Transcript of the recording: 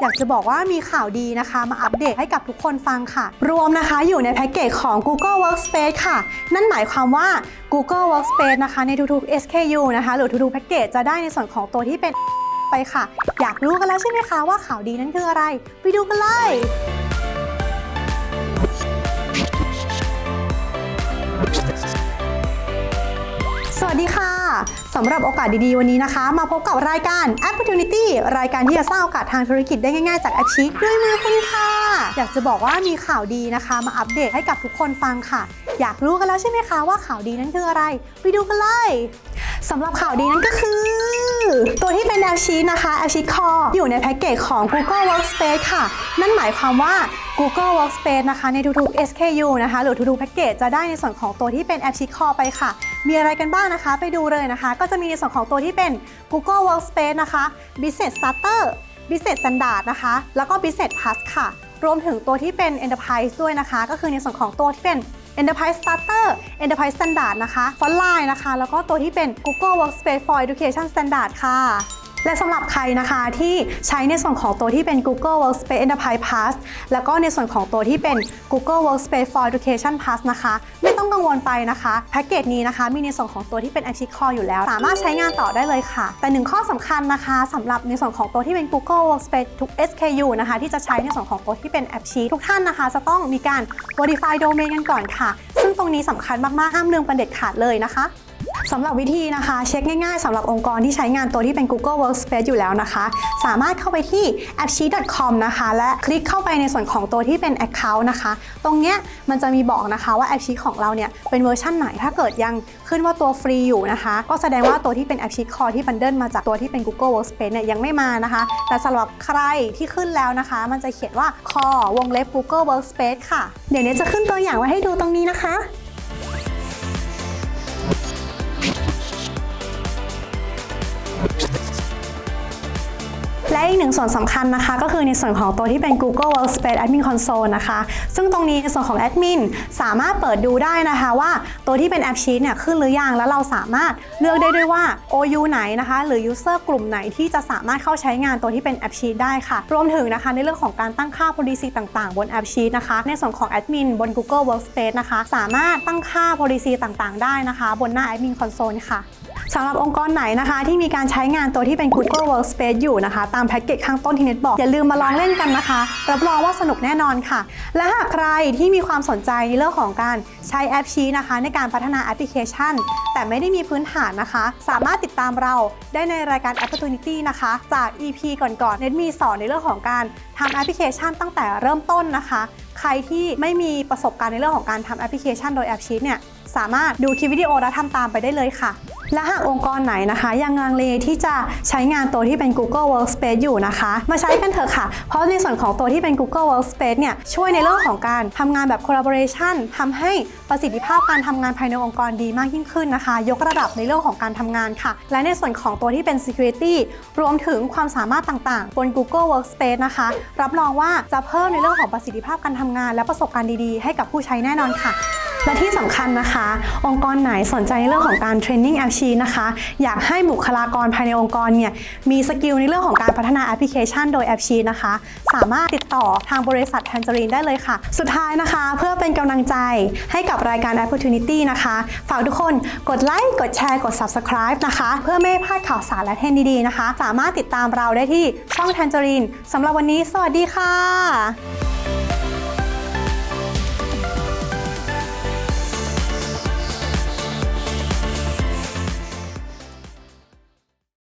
อยากจะบอกว่ามีข่าวดีนะคะ มาอัปเดตให้กับทุกคนฟังค่ะ รวมนะคะอยู่ในแพ็กเกจของ Google Workspace ค่ะ นั่นหมายความว่า Google Workspace นะคะในทุกๆ SKU นะคะหรือทุกๆแพ็กเกจจะได้ในส่วนของตัวที่เป็นไปค่ะ อยากรู้กันแล้วใช่ไหมคะว่าข่าวดีนั้นคืออะไร ไปดูกันเลยสวัสดีค่ะ สำหรับโอกาสดีๆ วันนี้นะคะ มาพบกับรายการ Opportunity รายการที่จะสร้างโอกาสทางธุรกิจได้ง่ายๆ จากอาชีพด้วยมือคุณค่ะ อยากจะบอกว่ามีข่าวดีนะคะ มาอัปเดตให้กับทุกคนฟังค่ะ อยากรู้กันแล้วใช่ไหมคะว่าข่าวดีนั้นคืออะไร ไปดูกันเลยสำหรับข่าวดีนั้นก็คือ ตัวที่เป็นแอปชีนะคะแอปชีคออยู่ในแพ็กเกจของ Google Workspace ค่ะ นั่นหมายความว่า Google Workspace นะคะ ในทุกๆ SKU นะคะ หรือทุกๆแพ็กเกจจะได้ในส่วนของตัวที่เป็นแอปชีคอไปค่ะ มีอะไรกันบ้างนะคะ ไปดูเลยนะคะ ก็จะมีในส่วนของตัวที่เป็น Google Workspace นะคะ Business Starter Business Standard นะคะ แล้วก็ Business Plus ค่ะ รวมถึงตัวที่เป็น Enterprise ด้วยนะคะ ก็คือในส่วนของตัวที่เป็น Enterprise Starter Enterprise Standard นะคะ Frontline นะคะ แล้วก็ตัวที่เป็น Google Workspace for Education Standard ค่ะ และสำหรับใครนะคะที่ใช้ในส่วนของตัวที่เป็น Google Workspace Enterprise Plus แล้วก็ในส่วนของตัวที่เป็น Google Workspace for Education Plus นะคะ ไม่ต้องกังวลไปนะคะ แพ็กเกจนี้นะคะ มีในส่วนของตัวที่เป็น Active Core อยู่แล้ว สามารถใช้งานต่อได้เลยค่ะ แต่หนึ่งข้อสำคัญนะคะสำหรับในส่วนของตัวที่เป็น Google Workspace ทุก SKU นะคะ ที่จะใช้ในส่วนของตัวที่เป็น App Sheet ทุกท่านนะคะ จะต้องมีการ Verify Domain กันก่อนค่ะ ซึ่งตรงนี้สำคัญมากๆห้ามลืมประเด็ดขาดเลยนะคะ สำหรับวิธีนะคะ เช็คง่ายๆสำหรับองค์กรที่ใช้งานตัวที่เป็น Google Workspace อยู่แล้วนะคะ สามารถเข้าไปที่ appsheet.com นะคะ และคลิกเข้าไปในส่วนของตัวที่เป็น Account นะคะ ตรงเนี้ยมันจะมีบอกนะคะว่า AppSheet ของเราเนี่ยเป็นเวอร์ชันไหน ถ้าเกิดยังขึ้นว่าตัวฟรีอยู่นะคะ ก็แสดงว่าตัวที่เป็น AppSheet Core ที่บันเดิลมาจากตัวที่เป็น Google Workspace เนี่ยยังไม่มานะคะ แต่สำหรับใครที่ขึ้นแล้วนะคะ มันจะเขียนว่า Core วงเล็บ Google Workspace ค่ะ เดี๋ยวเนี้จะขึ้นตัวอย่างไว้ให้ดูตรงนี้นะคะ และอีกหนึ่งส่วนสำคัญนะคะ ก็คือในส่วนของตัวที่เป็น Google Workspace Admin Console นะคะ ซึ่งตรงนี้ในส่วนของ Admin สามารถเปิดดูได้นะคะว่าตัวที่เป็น App Sheet เนี่ยขึ้นหรือยังแล้วเราสามารถเลือกได้ด้วยว่า OU ไหนนะคะ หรือ User กลุ่มไหนที่จะสามารถเข้าใช้งานตัวที่เป็น App Sheet ได้ค่ะ รวมถึงนะคะในเรื่องของการตั้งค่า policy ต่างๆ บน App Sheet นะคะ ในส่วนของ Admin บน Google Workspace นะคะ สามารถตั้งค่า policy ต่างๆ ได้นะคะ บนหน้า Admin Console ค่ะ สำหรับองค์กรไหนนะคะ ที่มีการใช้งานตัวที่เป็น Google Workspace อยู่นะคะ ตามแพ็กเกจข้างต้นที่เน็ตบอก อย่าลืมมาลองเล่นกันนะคะ รับรองว่าสนุกแน่นอนค่ะ และหากใครที่มีความสนใจในเรื่องของการใช้แอปชีนะคะ ในการพัฒนาแอปพลิเคชัน แต่ไม่ได้มีพื้นฐานนะคะ สามารถติดตามเราได้ในรายการ Opportunity นะคะ จาก EP ก่อนๆเน็ตมีสอนในเรื่องของการทำแอปพลิเคชันตั้งแต่เริ่มต้นนะคะ ใครที่ไม่มีประสบการณ์ในเรื่องของการทำแอปพลิเคชันโดยแอปชีเนี่ยสามารถดูคลิปวิดีโอและทำตามไปได้เลยค่ะ และหากองค์กรไหนนะคะ ยังลังเลที่จะใช้งานตัวที่เป็น Google Workspace อยู่นะคะ มาใช้กันเถอะค่ะ เพราะในส่วนของตัวที่เป็น Google Workspace เนี่ยช่วยในเรื่องของการทำงานแบบ collaboration ทำให้ประสิทธิภาพการทำงานภายในองค์กรดีมากยิ่งขึ้นนะคะ ยกระดับในเรื่องของการทำงานค่ะ และในส่วนของตัวที่เป็น security รวมถึงความสามารถต่างๆ บน Google Workspace นะคะ รับรองว่าจะเพิ่มในเรื่องของประสิทธิภาพการทำงาน และประสบการณ์ดีๆ ให้กับผู้ใช้แน่นอนค่ะ และที่สำคัญนะคะ องค์กรไหนสนใจในเรื่องของการเทรนนิ่งแอปชีนะคะ อยากให้บุคลากรภายในองค์กรเนี่ยมีสกิลในเรื่องของการพัฒนาแอปพลิเคชันโดยแอปชีนะคะ สามารถติดต่อทางบริษัท Tangerine ได้เลยค่ะ สุดท้ายนะคะ เพื่อเป็นกำลังใจให้กับรายการ Opportunity นะคะ ฝากทุกคนกดไลค์กดแชร์กด Subscribe นะคะ เพื่อไม่ให้พลาดข่าวสารและเทรนด์ดีๆนะคะ สามารถติดตามเราได้ที่ช่อง Tangerine สำหรับวันนี้ สวัสดีค่ะ